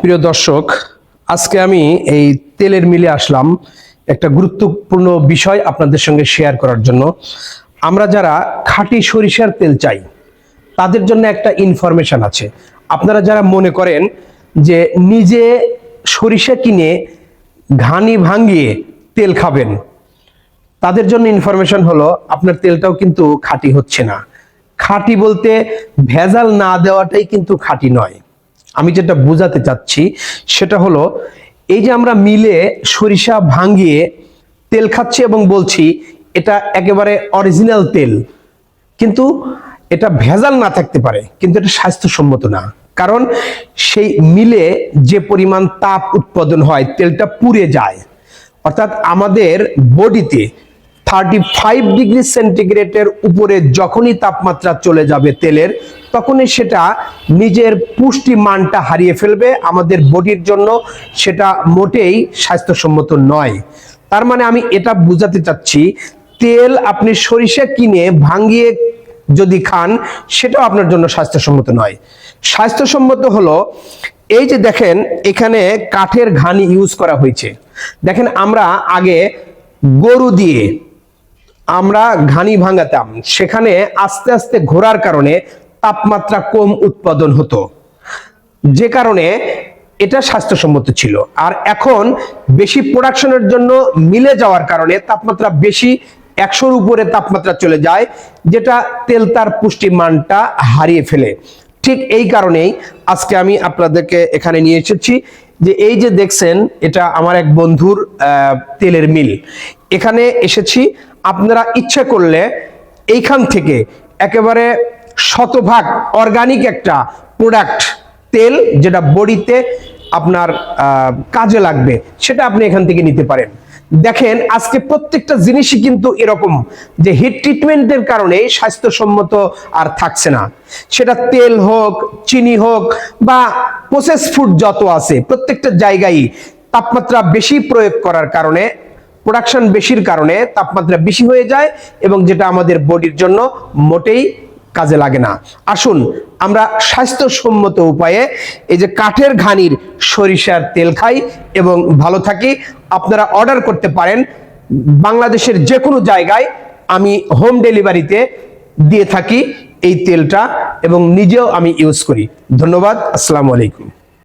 প্রিয় দর্শক, আজকে আমি এই তেলের মিলে আসলাম একটা গুরুত্বপূর্ণ বিষয় আপনাদের সঙ্গে শেয়ার করার জন্য। আমরা যারা খাঁটি সরিষার তেল চাই, তাদের জন্য একটা ইনফরমেশন আছে। আপনারা যারা মনে করেন যে নিজে সরিষা কিনে ঘানি ভাঙিয়ে তেল খাবেন, তাদের জন্য ইনফরমেশন হলো, আপনার তেলটাও কিন্তু খাঁটি হচ্ছে না। খাঁটি বলতে ভেজাল না দেওয়াটাই কিন্তু খাঁটি নয়। আমি যেটা বোঝাতে চাচ্ছি, সেটা হলো এই যে আমরা মিলে সরিষা ভাঙিয়ে তেল খাচ্ছি এবং বলছি, এটা একেবারে অরিজিনাল তেল। কিন্তু এটা ভেজাল না থাকতে পারে, কিন্তু এটা স্বাস্থ্যসম্মত না। কারণ সেই মিলে যে পরিমাণ তাপ উৎপাদন হয়, তেলটা পুড়ে যায়। অর্থাৎ আমাদের বডিতে থার্টি ফাইভ ডিগ্রি সেন্টিগ্রেডের উপরে যখনই তাপমাত্রা চলে যাবে তেলের, তখনই সেটা নিজের পুষ্টি মানটা হারিয়ে ফেলবে। আমাদের বডির জন্য সেটা মোটেই স্বাস্থ্যসম্মত নয়। তার মানে আমি এটা বোঝাতে চাচ্ছি, তেল আপনি সরিষা কিনে ভাঙিয়ে যদি খান, সেটাও আপনার জন্য স্বাস্থ্যসম্মত নয়। স্বাস্থ্যসম্মত হলো, এই যে দেখেন, এখানে কাঠের ঘানি ইউজ করা হয়েছে। দেখেন আমরা আগে গরু দিয়ে আমরা ঘানি ভাঙাতাম। সেখানে আস্তে আস্তে ঘোরার কারণে তাপমাত্রা কম উৎপাদন হতো। যে কারণে এটা স্বাস্থ্যসম্মত ছিল। আর এখন বেশি প্রোডাকশনের জন্য মিলে যাওয়ার কারণে তাপমাত্রা বেশি, একশোর উপরে তাপমাত্রা চলে যায়, যেটা তেল তার পুষ্টি মানটা হারিয়ে ফেলে। ঠিক এই কারণেই আজকে আমি আপনাদেরকে এখানে নিয়ে এসেছি যে এই যে দেখছেন, এটা আমার এক বন্ধুর তেলের মিল। এখানে এসেছি। আপনারা ইচ্ছে করলে এইখান থেকে একেবারে শতভাগ অর্গানিক একটা প্রোডাক্ট তেল যেটা বডিতে আপনার কাজে লাগবে, সেটা আপনি এখান থেকে নিতে পারেন। দেখেন, আজকে প্রত্যেকটা জিনিসই কিন্তু এরকম যে হিট ট্রিটমেন্টের কারণে স্বাস্থ্যসম্মত আর থাকছে না। সেটা তেল হোক, চিনি হোক, বা প্রসেস ফুড যত আছে, প্রত্যেকটা জায়গায় তাপমাত্রা বেশি প্রয়োগ করার কারণে প্রোডাকশন বেশির কারণে তাপমাত্রা বেশি হয়ে যায় এবং যেটা আমাদের বডির জন্য মোটেই কাজে লাগে না। আসুন, আমরা স্বাস্থ্যসম্মত উপায়ে এই যে কাঠের ঘানির সরিষার তেল খাই এবং ভালো থাকি। আপনারা অর্ডার করতে পারেন। বাংলাদেশের যে কোনো জায়গায় আমি হোম ডেলিভারিতে দিয়ে থাকি এই তেলটা এবং নিজেও আমি ইউজ করি। ধন্যবাদ, আসসালামু আলাইকুম।